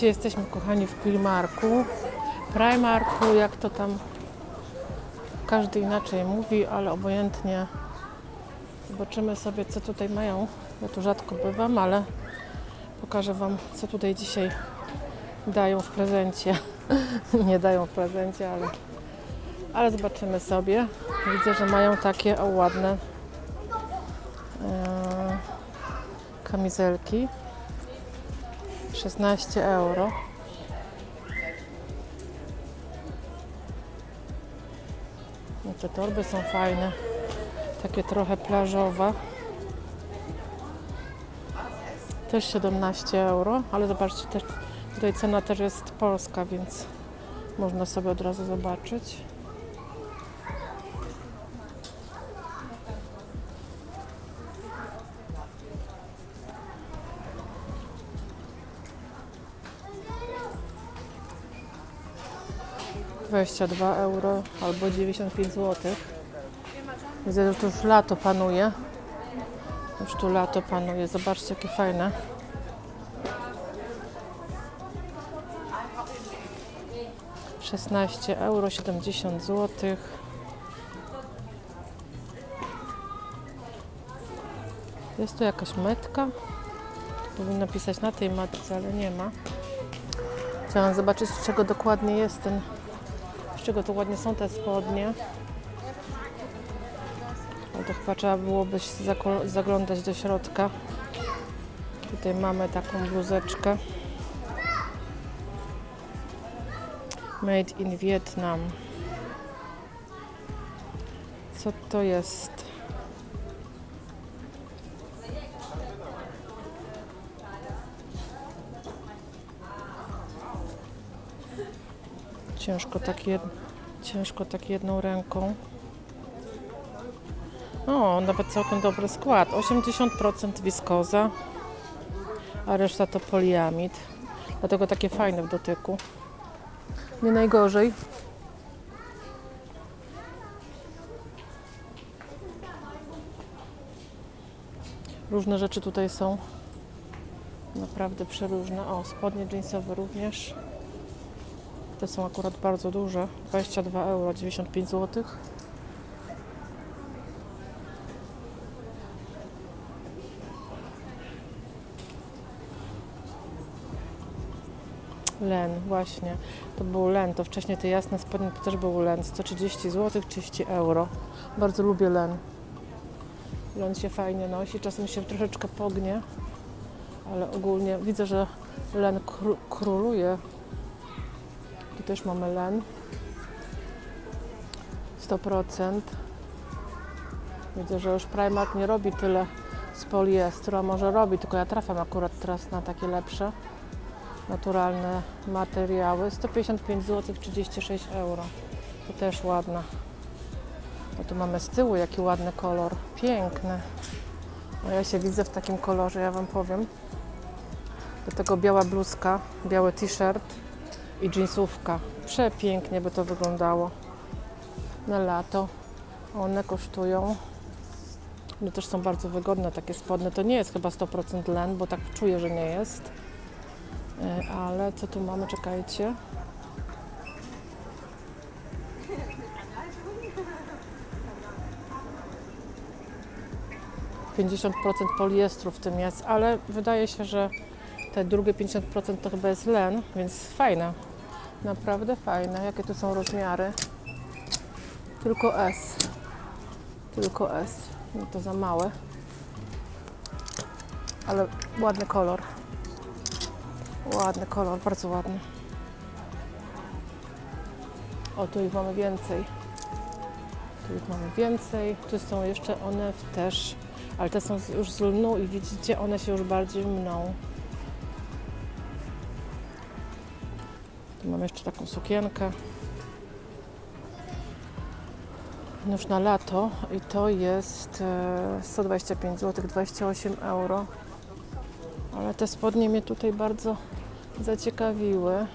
Dzisiaj jesteśmy, kochani, w Primarku. Primarku, jak to tam każdy inaczej mówi, ale obojętnie zobaczymy sobie, co tutaj mają. Ja tu rzadko bywam, ale pokażę Wam, co tutaj dzisiaj dają w prezencie. Nie dają w prezencie, ale, ale zobaczymy sobie. Widzę, że mają takie o, ładne e, kamizelki. 16 euro. No te torby są fajne. Takie trochę plażowe. Też 17 euro, ale zobaczcie, też, tutaj cena też jest polska, więc można sobie od razu zobaczyć. Dwadzieścia dwa euro albo 95 zł. Widzę, że tu już lato panuje. Już tu lato panuje. Zobaczcie, jakie fajne. Szesnaście euro, 70 zł. Jest tu jakaś metka. Powinno pisać na tej matce, ale nie ma. Chciałam zobaczyć, z czego dokładnie jest ten, z czego dokładnie są te spodnie. Ale to chyba trzeba byłoby zaglądać do środka. Tutaj mamy taką bluzeczkę. Made in Vietnam. Co to jest? Ciężko tak, jed... Ciężko tak jedną ręką. O, nawet całkiem dobry skład. 80% wiskoza, a reszta to poliamid. Dlatego takie fajne w dotyku. Nie najgorzej. Różne rzeczy tutaj są. Naprawdę przeróżne. O, spodnie jeansowe również. Te są akurat bardzo duże. 22 euro, 95 zł. Len, właśnie. To był len. To wcześniej te jasne spodnie to też był len. 130 zł, 30 euro. Bardzo lubię len. Len się fajnie nosi. Czasem się troszeczkę pognie, ale ogólnie widzę, że len kró- króluje. Też mamy len. 100%. Widzę, że już Primark nie robi tyle z poliestru, może robi, tylko ja trafiam akurat teraz na takie lepsze naturalne materiały. 155 zł, 36 euro. To też ładna. A tu mamy z tyłu jaki ładny kolor. Piękny. No ja się widzę w takim kolorze, ja Wam powiem. Do tego biała bluzka, biały t-shirt i jeansówka. Przepięknie by to wyglądało na lato. One kosztują. No też są bardzo wygodne takie spodnie. To nie jest chyba 100% len, bo tak czuję, że nie jest. E, Ale co tu mamy? Czekajcie. ...50% poliestru w tym jest, ale wydaje się, że te drugie 50% to chyba jest len, więc fajne. Naprawdę fajne. Jakie tu są rozmiary? Tylko S. Tylko S. No to za małe. Ale ładny kolor. Ładny kolor, bardzo ładny. O, tu ich mamy więcej. Tu ich mamy więcej. Tu są jeszcze one też, ale te są już z lnu i widzicie, one się już bardziej mną. Tu mam jeszcze taką sukienkę. Już na lato i to jest e, 125 zł, 28 euro. Ale te spodnie mnie tutaj bardzo zaciekawiły.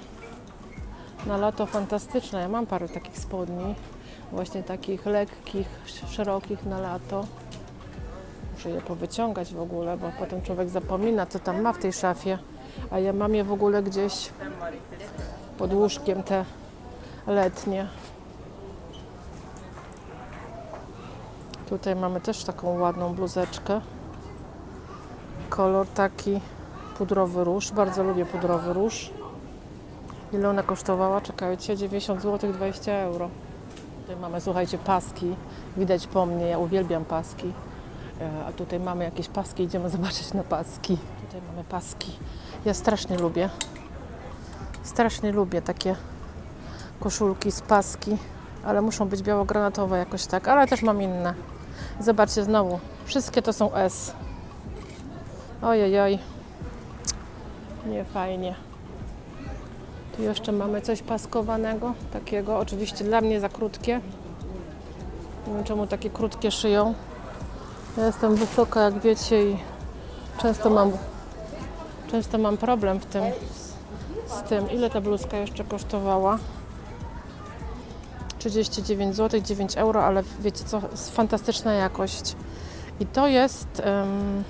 Na lato fantastyczne. Ja mam parę takich spodni, właśnie takich lekkich, sz- szerokich na lato. Muszę je powyciągać w ogóle, bo potem człowiek zapomina, co tam ma w tej szafie. A ja mam je w ogóle gdzieś pod łóżkiem te letnie. Tutaj mamy też taką ładną bluzeczkę. Kolor taki pudrowy róż. Bardzo lubię pudrowy róż. Ile ona kosztowała? Czekajcie, 90 zł, 20 euro. Tutaj mamy, słuchajcie, paski. Widać po mnie, ja uwielbiam paski. E, A tutaj mamy jakieś paski, idziemy zobaczyć na paski. Tutaj mamy paski. Ja strasznie lubię. Strasznie lubię takie koszulki z paski, ale muszą być białogranatowe jakoś tak, ale też mam inne. Zobaczcie znowu, wszystkie to są S. Ojej, oj. Nie fajnie. Tu jeszcze mamy coś paskowanego, takiego, oczywiście dla mnie za krótkie. Nie wiem czemu takie krótkie szyją. Ja jestem wysoka, jak wiecie, i często mam, często mam problem w tym, z tym. Ile ta bluzka jeszcze kosztowała? 39 zł, 9 euro, ale wiecie co, fantastyczna jakość. I to jest, em,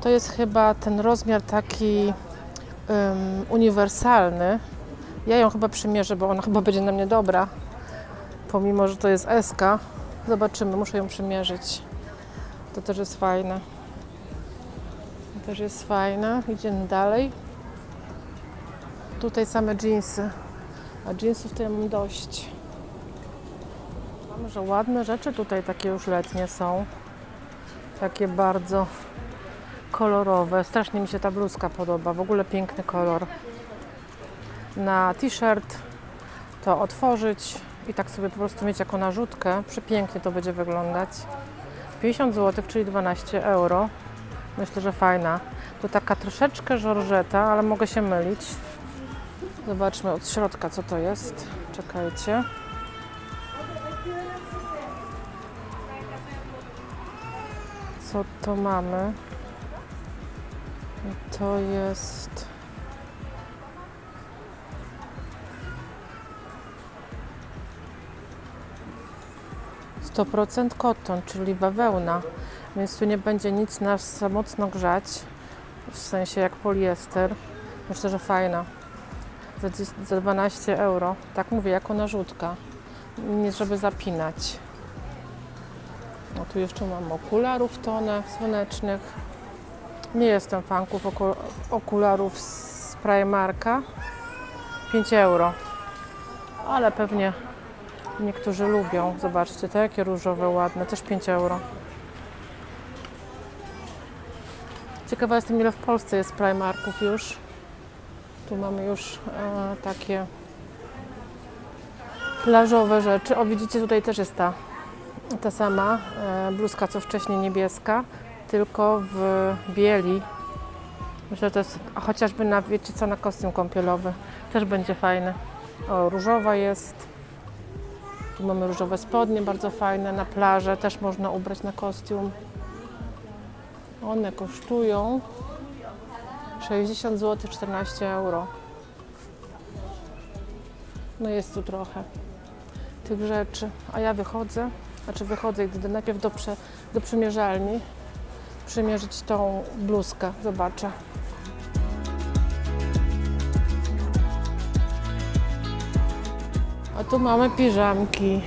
to jest chyba ten rozmiar taki em, uniwersalny. Ja ją chyba przymierzę, bo ona chyba będzie na mnie dobra, pomimo, że to jest SK. Zobaczymy, muszę ją przymierzyć. To też jest fajne. To też jest fajne. Idziemy dalej. Tutaj same jeansy. A jeansów to ja mam dość. Mamy, że ładne rzeczy tutaj takie już letnie są. Takie bardzo kolorowe. Strasznie mi się ta bluzka podoba. W ogóle piękny kolor. Na t-shirt to otworzyć i tak sobie po prostu mieć jako narzutkę. Przepięknie to będzie wyglądać. 50 zł, czyli 12 euro. Myślę, że fajna. To taka troszeczkę żorżeta, ale mogę się mylić. Zobaczmy od środka, co to jest. Czekajcie. Co to mamy? To jest. Sto procent koton, czyli bawełna, więc tu nie będzie nic nas mocno grzać, w sensie jak poliester. Myślę, że fajna. Za, za 12 euro. Tak mówię, jako narzutka. Nie żeby zapinać. No tu jeszcze mam okularów tonę słonecznych. Nie jestem fanków oku- okularów z Primarka. 5 euro. Ale pewnie niektórzy lubią. Zobaczcie, te jakie różowe, ładne. Też 5 euro. Ciekawa jestem, ile w Polsce jest Primarków już. Tu mamy już e, takie plażowe rzeczy. O, widzicie, tutaj też jest ta, ta sama e, bluzka, co wcześniej niebieska, tylko w bieli. Myślę, że to jest chociażby na, wiecie co, na kostium kąpielowy. Też będzie fajny. O, różowa jest. Tu mamy różowe spodnie, bardzo fajne. Na plażę też można ubrać na kostium. One kosztują 60 zł, 14 euro. No jest tu trochę tych rzeczy. A ja wychodzę, znaczy wychodzę idę najpierw do, prze, do przymierzalni przymierzyć tą bluzkę. Zobaczę. A tu mamy piżamki.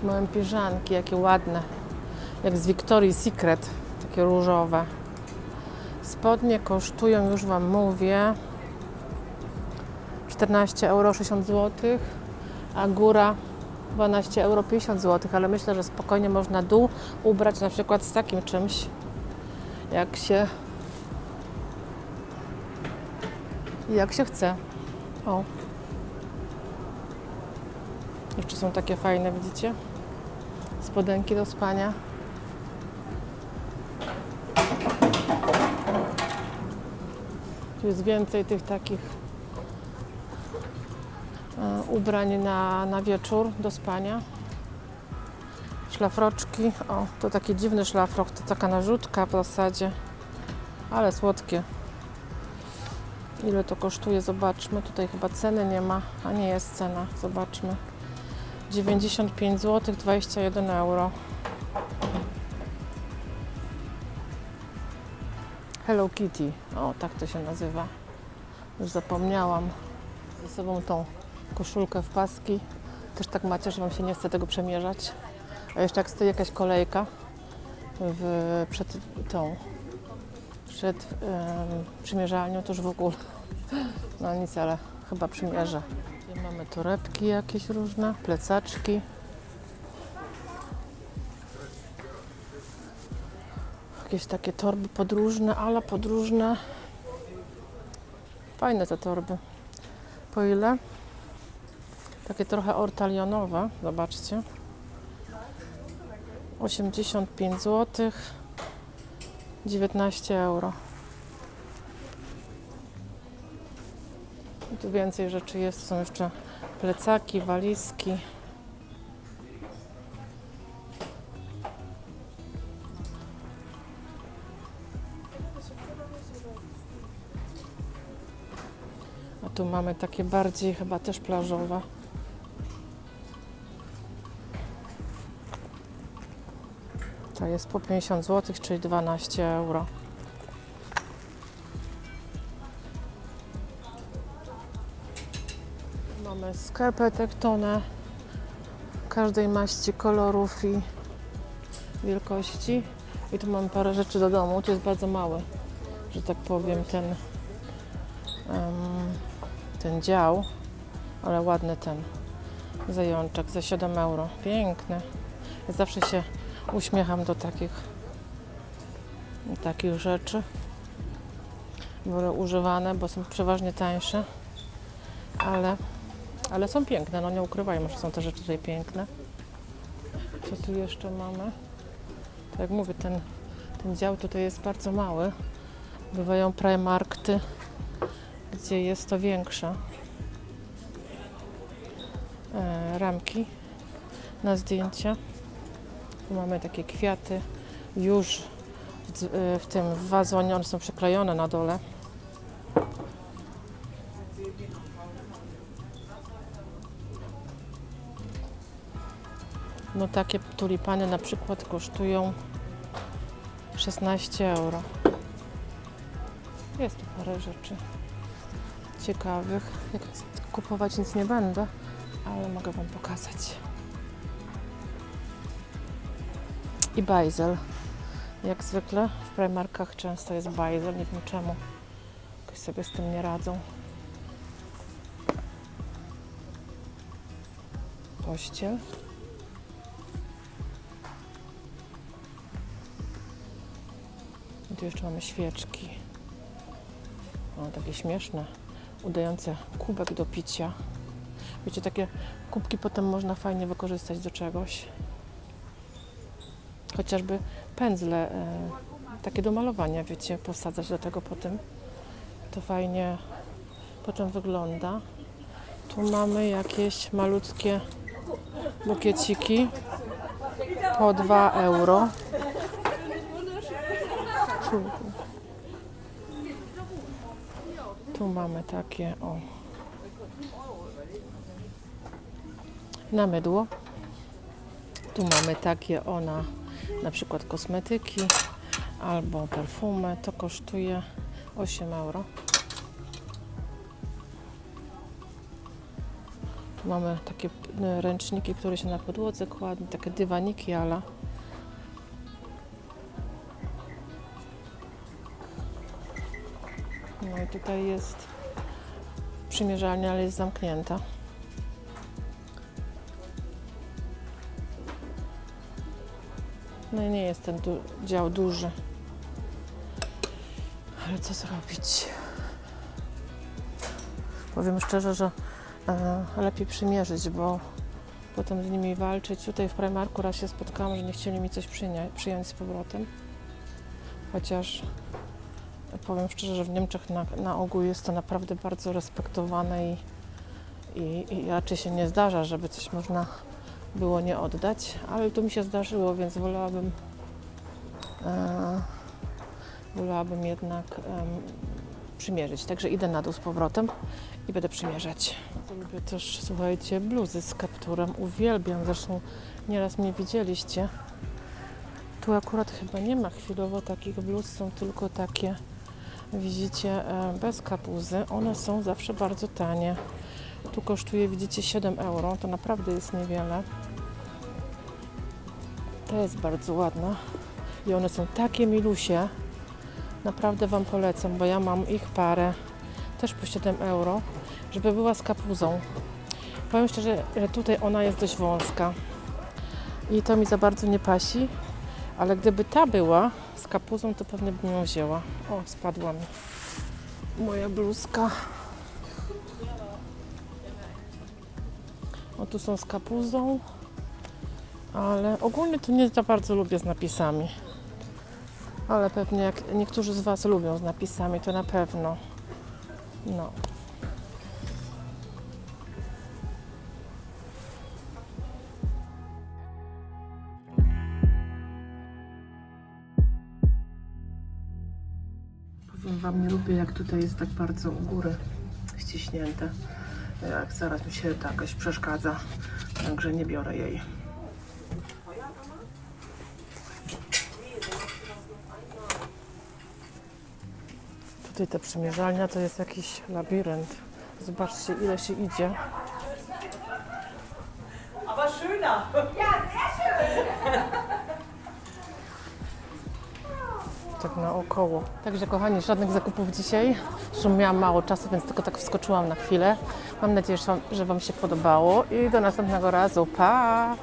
Tu mamy piżamki, jakie ładne. Jak z Victoria's Secret, takie różowe. Spodnie kosztują, już Wam mówię, 14 euro 60 zł, a góra 12 euro 50 zł, ale myślę, że spokojnie można dół ubrać na przykład z takim czymś, jak się jak się chce. O. Jeszcze są takie fajne, widzicie? Spodenki do spania. Tu jest więcej tych takich e, ubrań na, na wieczór do spania. Szlafroczki. O, to taki dziwny szlafrok, to taka narzutka w zasadzie, ale słodkie. Ile to kosztuje? Zobaczmy. Tutaj chyba ceny nie ma, a nie jest cena. Zobaczmy. 95 zł, 21 euro. Hello Kitty. O, tak to się nazywa. Już zapomniałam. Ze sobą tą koszulkę w paski. Też tak macie, że Wam się nie chce tego przemierzać. A jeszcze jak stoi jakaś kolejka w, przed tą, przed em, przymierzalnią, to już w ogóle. No nic, ale chyba przymierzę. Mamy torebki jakieś różne, plecaczki. Jakieś takie torby podróżne, ale podróżne. Fajne te torby. Po ile? Takie trochę ortalionowe, zobaczcie. 85 zł. 19 euro. I tu więcej rzeczy jest. Są jeszcze plecaki, walizki. Tu mamy takie bardziej chyba też plażowe. To jest po 50 zł, czyli 12 euro. Mamy skarpetek tonę każdej maści, kolorów i wielkości. I tu mam parę rzeczy do domu. Tu jest bardzo mały, że tak powiem, ten, em, ten dział, ale ładny ten zajączek za 7 euro. Piękny. Ja zawsze się uśmiecham do takich, takich rzeczy. Wolę używane, bo są przeważnie tańsze, ale, ale są piękne. No nie ukrywajmy, że są te rzeczy tutaj piękne. Co tu jeszcze mamy? Tak jak mówię, ten, ten dział tutaj jest bardzo mały. Bywają Primarkty, gdzie jest to większe. E, ramki na zdjęcia. Tu mamy takie kwiaty już w, e, w tym wazonie, one są przyklejone na dole. No takie tulipany na przykład kosztują 16 euro. Jest tu parę rzeczy ciekawych. Jak kupować nic nie będę, ale mogę Wam pokazać. I bajzel. Jak zwykle w Primarkach często jest bajzel, nie wiem czemu. Jakoś sobie z tym nie radzą. Pościel. I tu jeszcze mamy świeczki. O, takie śmieszne, udające kubek do picia. Wiecie, takie kubki potem można fajnie wykorzystać do czegoś. Chociażby pędzle e, takie do malowania, wiecie, posadzać do tego potem. To fajnie potem wygląda. Tu mamy jakieś malutkie bukieciki po 2 euro. Tu mamy takie o na mydło. Tu mamy takie o na przykład kosmetyki albo perfumy. To kosztuje 8 euro. Mamy takie p- ręczniki, które się na podłodze kładnie, takie dywaniki, ale tutaj jest przymierzalnia, ale jest zamknięta. No i nie jest ten du- dział duży. Ale co zrobić? Powiem szczerze, że e, lepiej przymierzyć, bo potem z nimi walczyć. Tutaj w Primarku raz się spotkałam, że nie chcieli mi coś przyjąć z powrotem. Chociaż powiem szczerze, że w Niemczech na, na ogół jest to naprawdę bardzo respektowane i, i, i raczej się nie zdarza, żeby coś można było nie oddać, ale tu mi się zdarzyło, więc wolałabym e, wolałabym jednak em, przymierzyć. Także idę na dół z powrotem i będę przymierzać. Lubię też, słuchajcie, bluzy z kapturem. Uwielbiam, zresztą nieraz mnie widzieliście. Tu akurat chyba nie ma chwilowo takich bluz, są tylko takie Widzicie, e, bez kapuzy. One są zawsze bardzo tanie. Tu kosztuje, widzicie, 7 euro. To naprawdę jest niewiele. To jest bardzo ładna. I one są takie milusie. Naprawdę Wam polecam, bo ja mam ich parę. Też po 7 euro. Żeby była z kapuzą. Powiem szczerze, że tutaj ona jest dość wąska. I to mi za bardzo nie pasi. Ale gdyby ta była z kapuzą, to pewnie bym ją wzięła. O, spadła mi moja bluzka. O, tu są z kapuzą. Ale ogólnie to nie za bardzo lubię z napisami. Ale pewnie jak niektórzy z Was lubią z napisami, to na pewno. No. Wam, nie lubię jak tutaj jest tak bardzo u góry ściśnięte. Jak zaraz mi się to jakoś przeszkadza, także nie biorę jej. Tutaj ta przymierzalnia to jest jakiś labirynt. Zobaczcie ile się idzie. Aber schöner. Tak naokoło. Także kochani, żadnych zakupów dzisiaj. Zresztą miałam mało czasu, więc tylko tak wskoczyłam na chwilę. Mam nadzieję, że wam, że wam się podobało i do następnego razu. Pa!